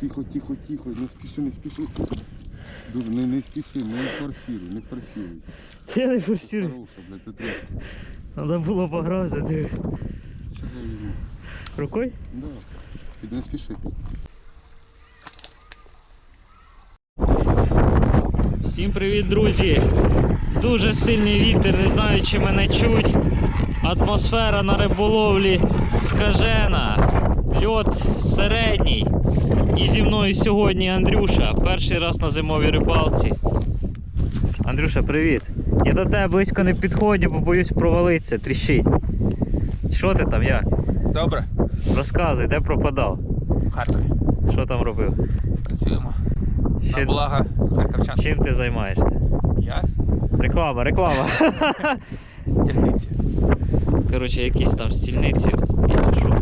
Тихо, тихо, тихо, не спіши, не спіши. Дуже, не, не спіши, не форсируй, не форсируй. Я не форсирую. Хороша, блядь, ти трохи. Треба було пограти, диви. Зараз я візьму. Рукою? Да. Ти не спіши. Всім привіт, друзі! Дуже сильний вітер, не знаю, чи мене чуть. Атмосфера на риболовлі скажена. Льот середній. І зі мною сьогодні Андрюша. Перший раз на зимовій рибалці. Андрюша, привіт. Я до тебе близько не підходжу, бо боюсь провалитися, тріщить. Що ти там, як? Добре, Розказуй, де пропадав? в Харкові. Що там робив? Працюємо. Ще- На благо харківчан. Чим ти займаєшся? Я Реклама, реклама. дільниці. Коротше, якісь там стільниці, якщо що.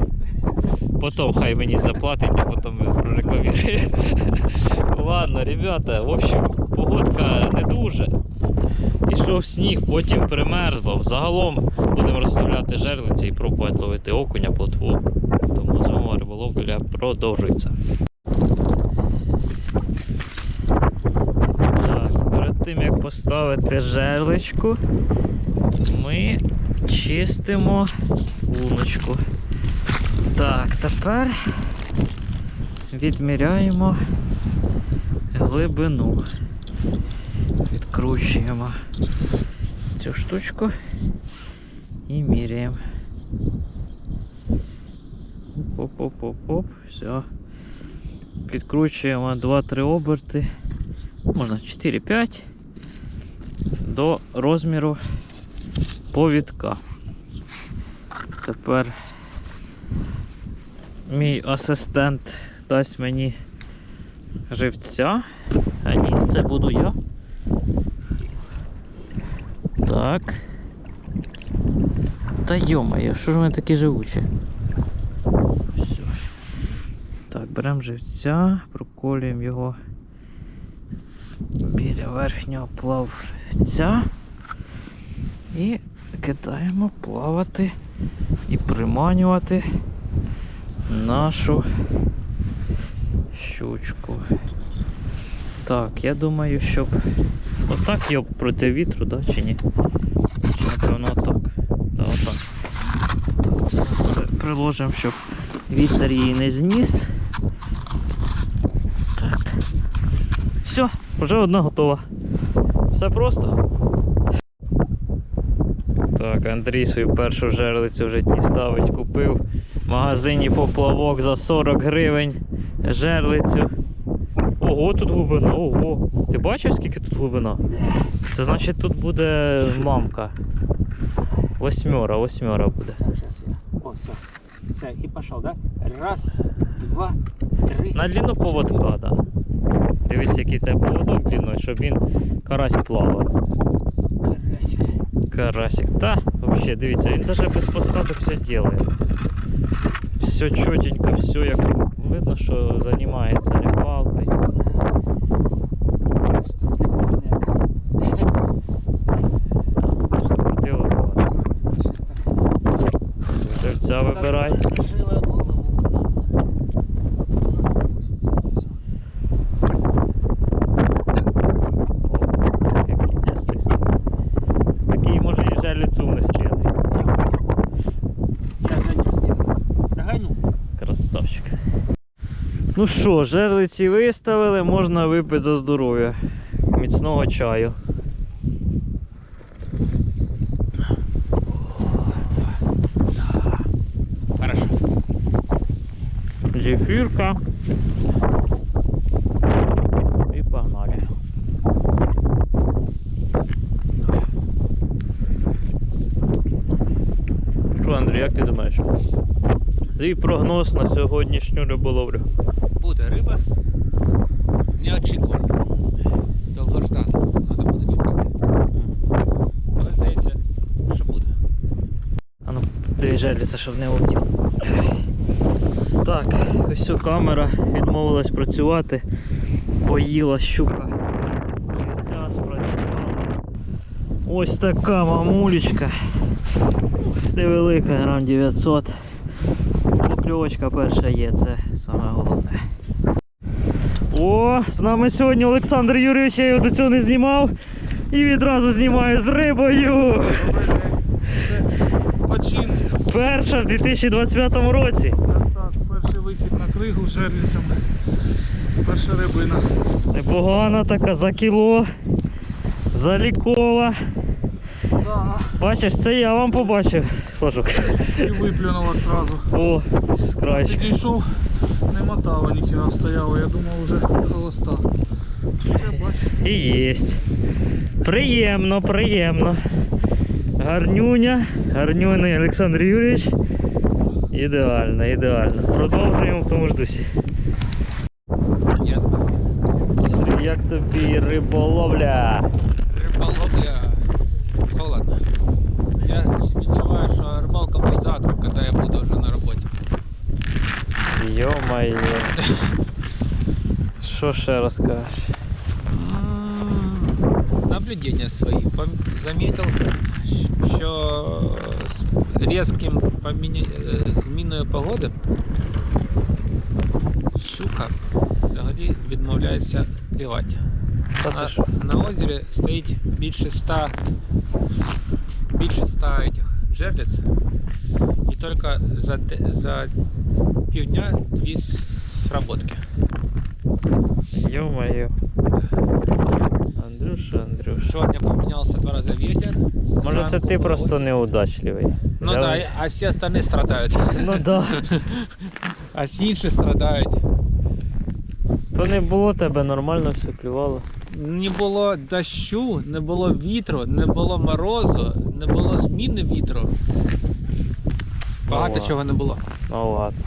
Потім хай мені заплатить, а потім прорекламірує. Ладно, ребята, в общем, погодка не дуже. Ішов сніг, потім примерзло. Загалом будемо розставляти жерлиці і пробувати ловити окуня, плотву. Тому зимова риболовля продовжується. Так, перед тим як поставити жерличку, ми чистимо луночку. Так, тепер відміряємо глибину. Відкручуємо цю штучку і міряємо. Оп-оп-оп-оп, все. Підкручуємо 2-3 оберти, можна 4-5 до розміру повідка. Тепер мій асистент дасть мені живця. А ні, це буду я. Так. Та йомає, що ж вони такі живучі? Все. Так, беремо живця, проколюємо його біля верхнього плавця і кидаємо плавати і приманювати нашу щучку. Так, я думаю, щоб отак його проти вітру, да, чи ні? Чи напевно отак. Да, отак. Так, приложимо, щоб вітер її не зніс. Так. Все, вже одна готова. Все просто. Так, Андрій свою першу жерлицю в житті ставить, купив в магазині поплавок за 40 гривень жерлицю. Ого, тут глибина, ого. Ти бачив, скільки тут глибина? Це значить тут буде мамка. Восьмера, восьмера буде. Так, зараз я. О, все. Все, і пішов, да? Раз, два, три. На длину поводка, так. Да. Дивись, який тебе поводок длинний, щоб він карась плавав. Карасик. да, вообще, дивіться, він навіть без подкаток все делает. Все чотенько, все як видно, що займається рибалкою. Просто крутило. Живця вибирай. Жила голову. Який асист. Такий може і жаліцю внести. Я за ним скину. Давай ну. Красавчик. Ну що, жерлиці виставили, можна випити за здоров'я. Міцного чаю. Зефірка. І погнали. Що, Андрій, як ти думаєш? Твій прогноз на сьогоднішню риболовлю. Буде риба. Неочікувано. Довгождано. Треба буде чекати. Але здається, що буде. А ну, диви щоб не облетів. Так, ось ця камера відмовилась працювати. Поїла щука. Ця спрацювала. Ось така мамулечка. Невелика, грам 900. Покльовочка перша є, це саме головне. О, з нами сьогодні Олександр Юрійович, я його до цього не знімав. І відразу знімаю з рибою. Перша в 2025 році. Так, перший вихід на кригу з жерлицями. Перша рибина. Непогана така за кіло. Залікова. Бачиш, це я вам побачив. Флажок. І виплюнула сразу. О, з краєчка. Підійшов, не мотала, ніхіра стояла, я думав вже холоста. І єсть. Приємно, приємно. Гарнюня, гарнюний Олександр Юрійович. Ідеально, ідеально. Продовжуємо в тому ж дусі. Йо-моє. Що ще розкажеш? Наблюдения свои. Пом- Заметил, що з різким поміня... е, зміною погоди щука взагалі відмовляється клювати. Та ти На, що? на озері стоїть більше ста більше ста этих жерлиць. І тільки за, де- за півдня дві сработки. Йо-моє. Андрюша, Андрюша. Сьогодні помінявся два рази вітер. Може це ти просто неудачливий. Ну Взяв- да, а всі остальні страдають. Ну да. А всі інші страдають. То не було тебе, нормально все клювало. Не було дощу, не було вітру, не було морозу, не було зміни вітру. Багато ладно. чого не було. Ну ладно.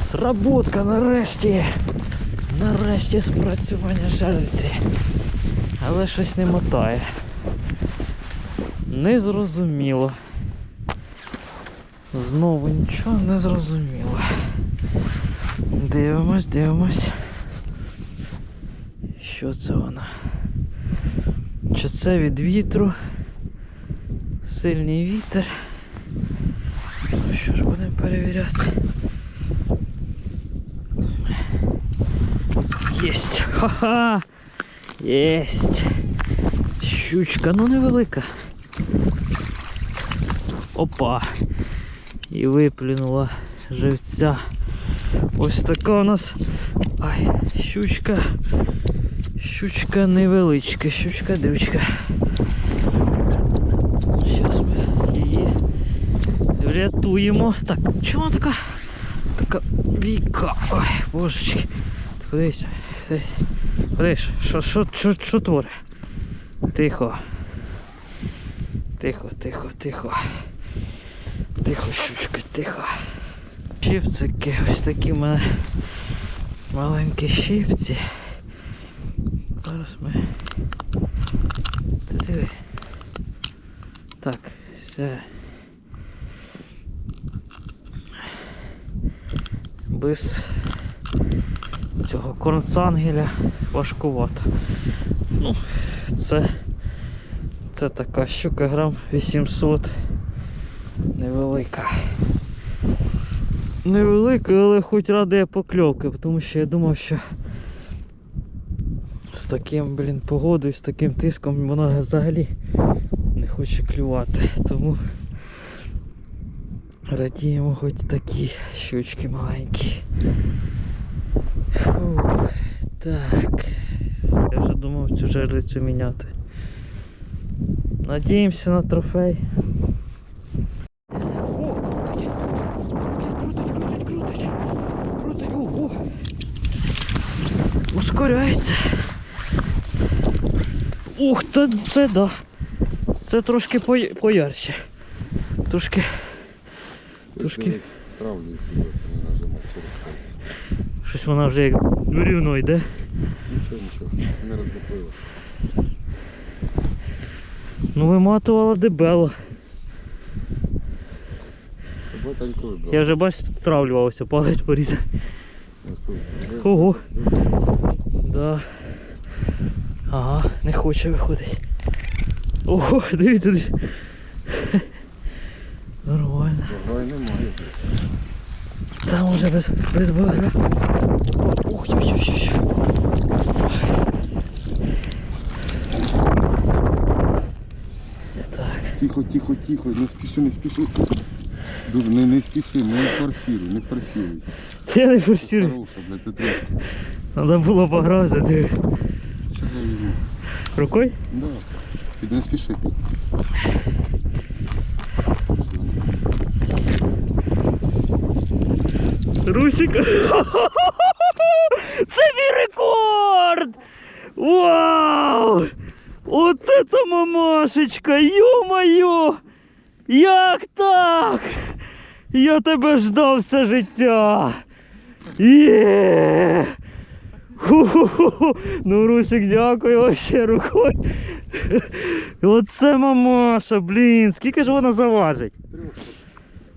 Сработка нарешті. Нарешті спрацювання жерлиці. Але щось не мотає. Не зрозуміло. Знову нічого не зрозуміло. Дивимось, дивимось. Що це вона? Чи це від вітру? Сильний вітер. Ну що ж будемо перевіряти. Єсть! Ха-ха! Єсть! Щучка, ну невелика. Опа! І виплюнула живця. Ось така у нас. Ай, щучка. Щучка невеличка, щучка дивчка. Врятуємо. Так, чого вона така? Така віка. Ой, божечки. Кудись. Кудись, що, що, що, що творить? Тихо. Тихо, тихо, тихо. Тихо, щучка, тихо. Щипцики, ось такі в мене маленькі щипці. Зараз ми. Ти диви. Так, все. Без цього корнцангеля важкувато. Ну, це, це така щука грам 800. Невелика. Невелика, але хоч радує покльовки, тому що я думав, що з таким, блін, погодою, з таким тиском вона взагалі не хоче клювати. Тому радіємо хоч такі щучки маленькі. Фух, так. Я вже думав цю жерлицю міняти. Надіємося на трофей. О, крутить! Крутить, крутить, крутить! Крутить, ого! Ускоряється. Ух, та це да. Це трошки по- поярче. Трошки. Трошки. Стравлює себе, не нажимати через пальці. Щось вона вже як рівно йде. Нічого, нічого, не роздоплилося. Ну виматувала дебело. Я вже бач стравлювався, палець порізав. Ого. Да. Ага, не хоче виходить. Ого, дивіться. дивіться. Нормально. Ой, немає. Там уже без, без багра. Ух, ой. Страх. Так. Тихо, тихо, тихо, не спіши, не спіши. Дуже не, не спіши, не форсируй, не форсируй. Я не форсирую. Хороша, блядь, ти трішки. Надо було взяти. Щас я візьму. Рукою? Да. Ти не спіши. Русик. Це мій рекорд! Вау! От это мамашечка! Ё-моё! Як так? Я тебе ждав все життя! Є! Ху-ху-ху! Ну, Русик, дякую вообще рукою. Оце мамаша, блін! Скільки ж вона заважить?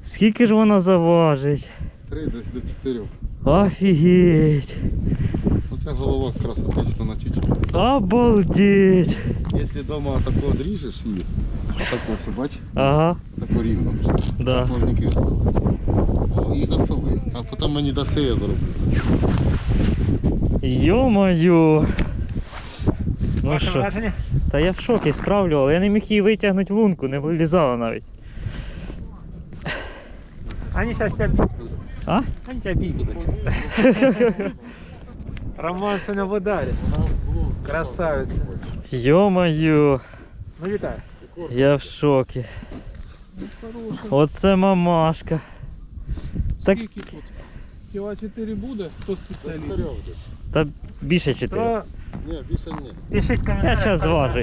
Скільки ж вона заважить? Три десь до чотирьох. Офігеть! Оце голова красотично начищена. Обалдеть! Якщо вдома тако дріжеш її, отако все, бач, Ага, тако рівно. да. Плавники осталось. О, і засоли. А потім мені я зроблю. Йо-моє! Ну Ваше що, враження? та я в шокі стравлював, я не міг її витягнути в лунку, не вилізала навіть. Они сейчас тебя бить будут. А? Они тебя бить будут сейчас. Роман сегодня в ударе. Красавица. Йо-моє! Ну вітаю. Я в шокі. Оце мамашка. Так- Скільки тут? Кіла 4 буде? Хто спеціаліст? Та більше чотири. То Ні, більше ні. пишіть Я зараз зважу.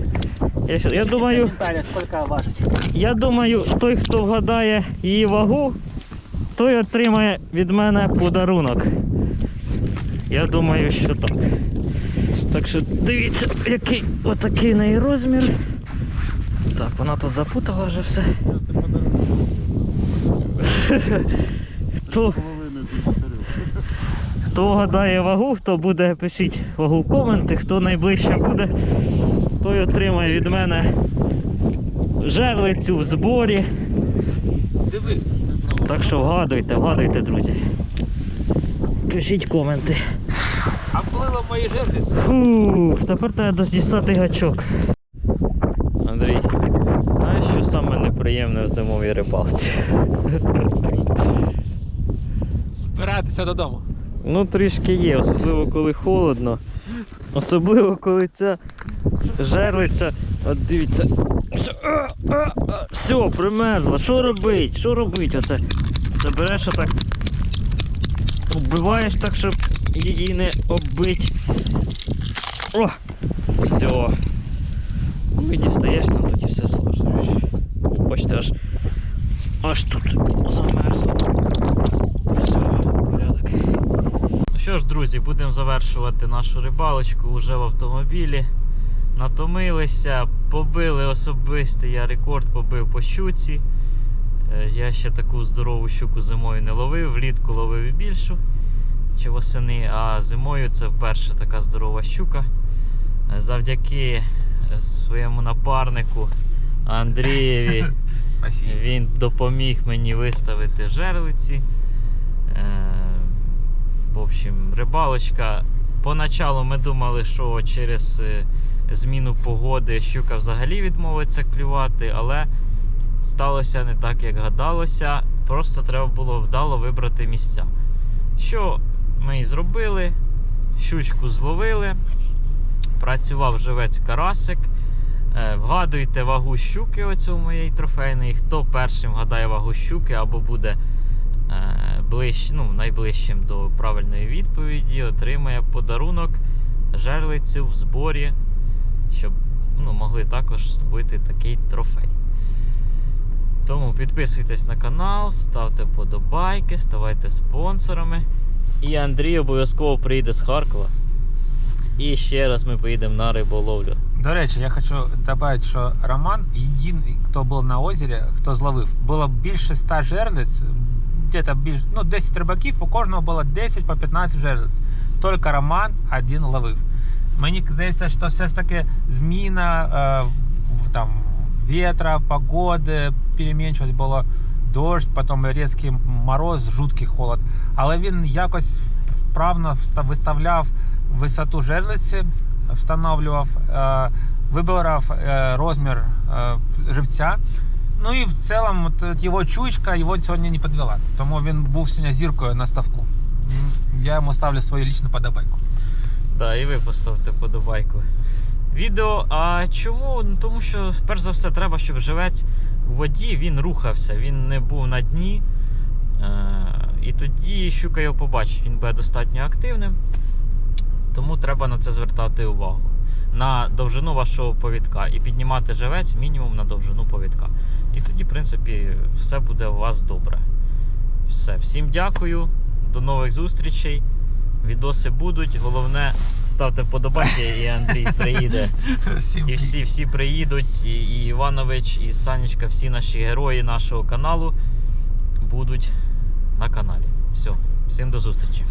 Я, щас- я думаю, скільки важить. я думаю, той, хто вгадає її вагу, той отримає від мене подарунок. Я думаю, що так. Так що дивіться, який отакий неї розмір. Так, вона тут запутала вже все. Хто, хто вгадає вагу, хто буде, пишіть вагу в коменти, хто найближче буде, той отримає від мене жерлицю в зборі. Диви. Так що вгадуйте, вгадуйте, друзі. Пишіть коменти. А плило мої жерлиці. Фух, тепер треба дістати гачок. Андрій, знаєш, що саме неприємне в зимовій рибалці? Збиратися додому. Ну, трішки є, особливо коли холодно. Особливо коли ця жерлиця. От дивіться. Все, примерзла. Що робить? Що робить оце? Це береш отак. Вбиваєш так, щоб її не оббить. О! Все. Ну і дістаєш там тоді все сложно. Бачите, аж аж тут замерзло. Все, порядок. Ну що ж, друзі, будемо завершувати нашу рибалочку вже в автомобілі. Натомилися, побили особистий, я рекорд побив по щуці. Е, Я ще таку здорову щуку зимою не ловив, влітку ловив і більшу чи восени, а зимою це вперше така здорова щука. Е, Завдяки е, своєму напарнику Андрієві. Він допоміг мені виставити жерлиці. В общем, рибалочка. Поначалу ми думали, що через зміну погоди щука взагалі відмовиться клювати, але сталося не так, як гадалося. Просто треба було вдало вибрати місця. Що ми і зробили? Щучку зловили. Працював живець карасик. Е, Вгадуйте вагу щуки оцю моєї трофейної. Хто першим вгадає вагу щуки або буде е, ближ, ну, найближчим до правильної відповіді, отримає подарунок жерлицю в зборі, щоб ну, могли також зловити такий трофей. Тому підписуйтесь на канал, ставте вподобайки, ставайте спонсорами. І Андрій обов'язково приїде з Харкова. І ще раз ми поїдемо на риболовлю. До речі, я хочу додати, що Роман єдиний, хто був на озері, хто зловив. Було більше 100 жерлиць, где-то більш, ну, 10 рибаків, у кожного було 10 по 15 жерлиць. Тільки Роман один ловив. Мені здається, що все ж таки зміна е, там, вітра, погоди, перемінчивість було дощ, потім різкий мороз, жуткий холод. Але він якось вправно виставляв висоту жерлиці, встановлював, е, вибирав е, розмір живця. Ну і в цілому його чуйка його сьогодні не підвела. Тому він був сьогодні зіркою на ставку. Я йому ставлю свою лічну подобайку. Да, і ви поставте подобайку. Відео. А чому? Ну, тому що, перш за все, треба, щоб живець у воді він рухався, він не був на дні. Е, і тоді щука його побачить, він буде достатньо активним. Тому треба на це звертати увагу. На довжину вашого повідка і піднімати живець мінімум на довжину повідка. І тоді, в принципі, все буде у вас добре. Все. Всім дякую. До нових зустрічей. Відоси будуть. Головне, ставте вподобайки, і Андрій приїде. Всім І всі, всі приїдуть. І, і Іванович, і Санечка, всі наші герої нашого каналу будуть на каналі. Все, всім до зустрічі.